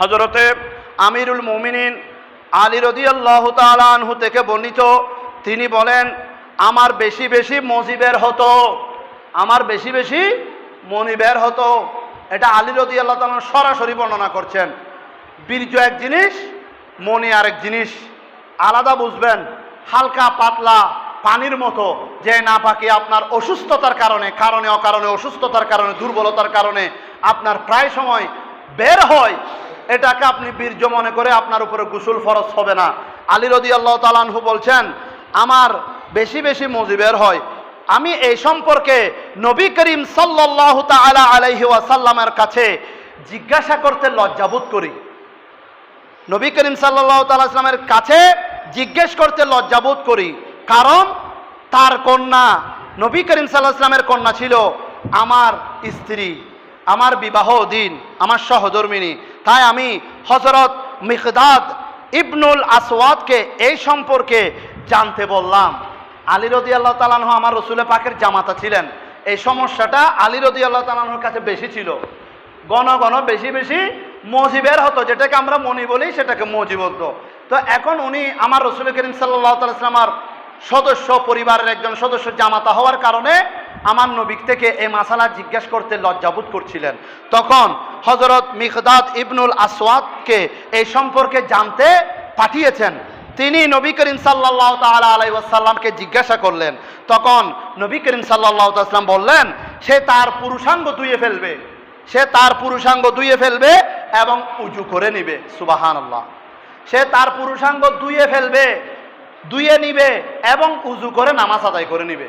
হজরতে আমিরুল মুমিনিন আলী রদি আল্লাহ আনহু থেকে বর্ণিত, তিনি বলেন, আমার বেশি বেশি মজিবের হতো, আমার বেশি বেশি মনিবের হতো। এটা আলী রদি আল্লাহ তালান সরাসরি বর্ণনা করছেন। বীর্য এক জিনিস, মনি আরেক জিনিস। আলাদা বুঝবেন, হালকা পাতলা পানির মতো, যে না পাকি আপনার অসুস্থতার কারণে কারণে অকারণে, অসুস্থতার কারণে, দুর্বলতার কারণে আপনার প্রায় সময় বের হয়। এটাকে আপনি বীর্য মনে করে আপনার উপরে গুসুল ফরজ হবে না। আলী রদি আল্লাহ তালানহু বলছেন, আমার বেশি বেশি মজি বের হয়। আমি এই সম্পর্কে নবী করিম সাল্লাহ তালা আলাইহি ওয়াসাল্লামের কাছে জিজ্ঞাসা করতে লজ্জাবোধ করি। নবী করিম সাল্লাহ তাল্লাহামের কাছে জিজ্ঞেস করতে লজ্জাবোধ করি। কারণ তার কন্যা, নবী করিম সাল্লাহ কন্যা ছিল আমার স্ত্রী, আমার বিবাহ দিন, আমার সহধর্মিনী। তাই আমি হজরত মিকদাদ ইবনুল আসওয়াদকে এই সম্পর্কে জানতে বললাম। আলী রদি আল্লাহ তালাহ আমার রসুলে পাকের জামাতা ছিলেন। এই সমস্যাটা আলী রদি আল্লাহ তালাহর কাছে বেশি ছিল। গণ গণ বেশি বেশি মজিবের হতো, যেটাকে আমরা মনি বলি সেটাকে মজিব হতো তো এখন উনি আমার রসুল করিম সাল্লাহ তালামের সদস্য, পরিবারের একজন সদস্য জামাতা হওয়ার কারণে আমার নবিক থেকে এই মাসালা জিজ্ঞেস করতে লজ্জাবোধ করছিলেন। তখন হজরত মিকদাদ ইবনুল আসওয়াদকে এই সম্পর্কে জানতে পাঠিয়েছেন। তিনি নবী করিম সাল্লাহ তালা আলাইসাল্লামকে জিজ্ঞাসা করলেন। তখন নবী করিম সাল্লাহ আসলাম বললেন, সে তার পুরুষাঙ্গ ধুয়ে ফেলবে। সে তার পুরুষাঙ্গ ধুয়ে ফেলবে এবং উজু করে নিবে। সুবাহান আল্লাহ সে তার পুরুষাঙ্গ ধুয়ে ফেলবে, ধুয়ে নিবে এবং উজু করে নামাজ আদায় করে নিবে।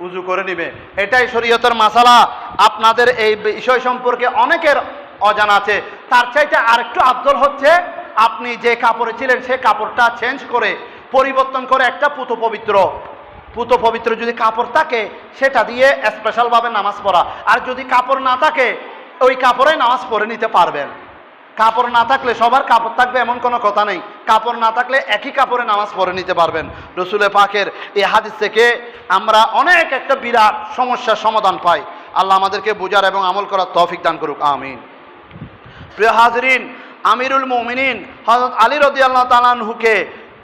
উজু করে নিবে। এটাই শরীয়তের মাসালা। আপনাদের এই বিষয় সম্পর্কে অনেকের অজানা আছে। তার চাইতে আরেকটু আব্দল হচ্ছে, আপনি যে কাপড়ে ছিলেন সে কাপড়টা চেঞ্জ করে, পরিবর্তন করে একটা পুত পবিত্র। পুত পবিত্র যদি কাপড় থাকে, সেটা দিয়ে স্পেশালভাবে নামাজ পড়া। আর যদি কাপড় না থাকে, ওই কাপড়ে নামাজ পড়ে নিতে পারবেন। কাপড় না থাকলে সবার কাপড় থাকবে এমন কোনো কথা নেই। কাপড় না থাকলে একই কাপড়ে নামাজ পড়ে নিতে পারবেন। রসুলে পাকের এই হাদিস থেকে আমরা অনেক একটা বিরাট সমস্যার সমাধান পাই। আল্লাহ আমাদেরকে বোঝার এবং আমল করার তৌফিক দান করুক, আমিন। প্রিয় হাজরিন, আমিরুল মমিনিন হজরত আলী রদি আল্লাহ তালানহুকে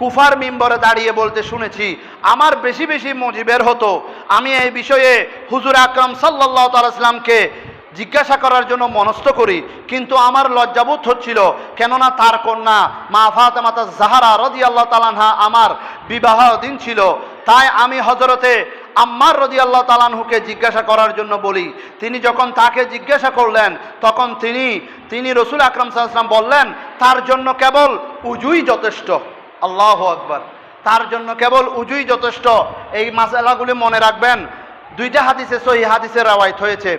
কুফার মিম্বরে দাঁড়িয়ে বলতে শুনেছি, আমার বেশি বেশি মজিবের হতো। আমি এই বিষয়ে হুজুর আকরম সাল্লাহ তালামকে জিজ্ঞাসা করার জন্য মনস্থ করি, কিন্তু আমার লজ্জাবোধ হচ্ছিল, কেননা তার কন্যা মা ফাতেমাতা জাহারা রদি আল্লাহ তালানহা আমার বিবাহ দিন ছিল। তাই আমি হজরতে আম্মার রদি আল্লাহ তালানহুকে জিজ্ঞাসা করার জন্য বলি। তিনি যখন তাকে জিজ্ঞাসা করলেন, তখন তিনি তিনি রসুল আকরম সাল্লাম বললেন, তার জন্য কেবল উজুই যথেষ্ট। আল্লাহ আকবর। তার জন্য কেবল উজুই যথেষ্ট। এই মাসালাগুলি মনে রাখবেন। দুইটা হাদিসে সহি হাদিসের রাওয়ায়ত হয়েছে।